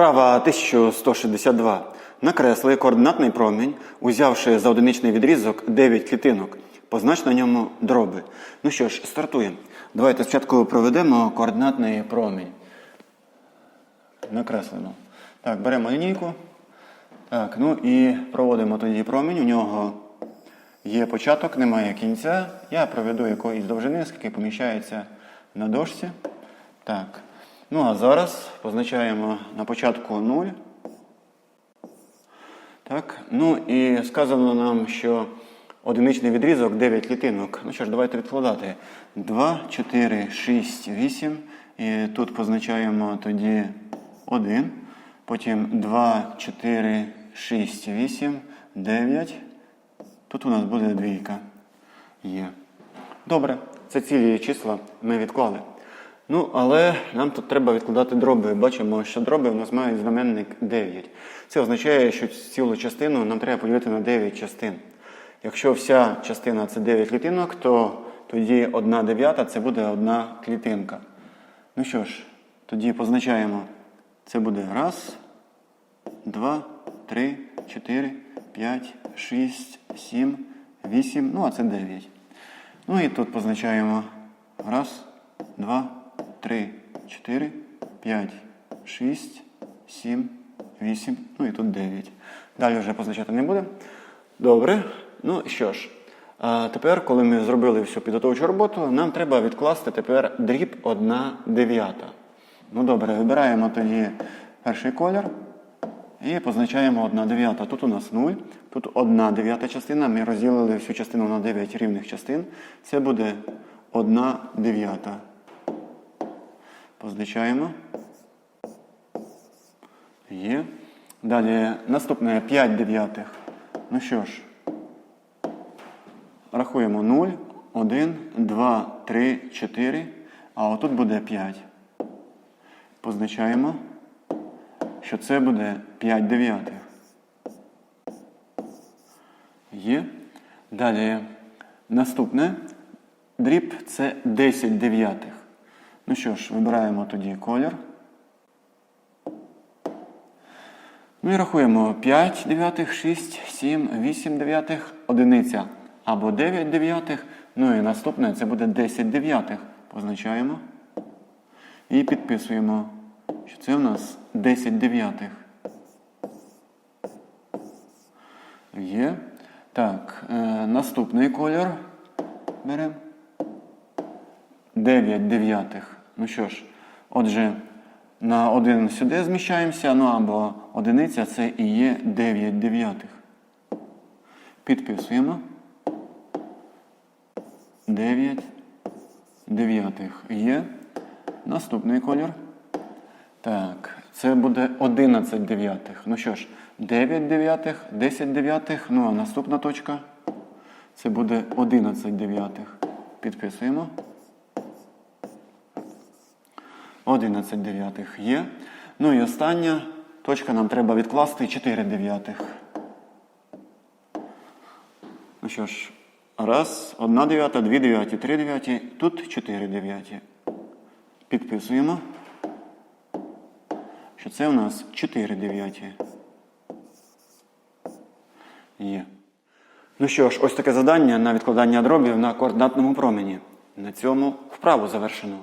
Вправа 1162. Накресли координатний промінь, узявши за одиничний відрізок 9 клітинок. Познач на ньому дроби. Ну що ж, стартуємо. Давайте спочатку проведемо координатний промінь. Накреслено. Так, беремо лінійку. Так, ну і проводимо тоді промінь. У нього є початок, немає кінця. Я проведу якоїсь довжини, скільки поміщається на дошці. Так. Ну а зараз позначаємо на початку 0. Так. Ну і сказано нам, що одиничний відрізок 9 клітинок. Ну що ж, давайте відкладати. 2, 4, 6, 8. І тут позначаємо тоді 1. Потім 2, 4, 6, 8, 9. Тут у нас буде двійка. Є. Добре, це цілі числа ми відклали. Ну, але нам тут треба відкладати дроби. Бачимо, що дроби у нас мають знаменник 9. Це означає, що цілу частину нам треба поділити на 9 частин. Якщо вся частина це 9 клітинок, то тоді 1 дев'ята це буде одна клітинка. Ну що ж, тоді позначаємо. Це буде раз, два, три, чотири, п'ять, шість, сім, вісім, ну а це дев'ять. Ну і тут позначаємо раз, два, три, чотири, п'ять, шість, сім, вісім, ну і тут дев'ять. Далі вже позначати не будемо. Добре. Ну що ж, а тепер, коли ми зробили всю підготовчу роботу, нам треба відкласти тепер дріб 1 дев'ята. Ну добре, вибираємо тоді перший колір. І позначаємо 1 дев'ята. Тут у нас 0, тут 1 дев'ята частина. Ми розділили всю частину на 9 рівних частин. Це буде 1 дев'ята. Позначаємо. Є. Далі наступне 5 дев'ятих. Ну що ж, рахуємо 0, 1, 2, 3, 4. А отут буде 5. Позначаємо що це буде 5 дев'ятих. Є. Далі наступне дріб це 10 дев'ятих. Ну що ж, вибираємо тоді колір. Ну і рахуємо 5 дев'ятих, 6, 7, 8 дев'ятих, одиниця або 9 дев'ятих. Ну і наступне це буде 10 дев'ятих. Позначаємо. І підписуємо що це у нас 10 дев'ятих. Є. Так, е, наступний колір беремо. 9 дев'ятих. Ну що ж, отже, на один сюди зміщаємося, ну або одиниця це і є 9 дев'ятих. Підписуємо. 9 дев'ятих є. Наступний колір. Так, це буде 11 дев'ятих. Ну що ж, 9 дев'ятих, 10 дев'ятих, ну а наступна точка це буде 11 дев'ятих. Підписуємо. 11 дев'ятих є. Ну і остання точка нам треба відкласти 4 дев'ятих. Ну що ж, раз, одна дев'ята, дві дев'яті, три дев'яті, тут 4 дев'яті. Підписуємо що це у нас 4 дев'яті. Є. Ну що ж, ось таке завдання на відкладання дробів на координатному промені. На цьому вправу завершено.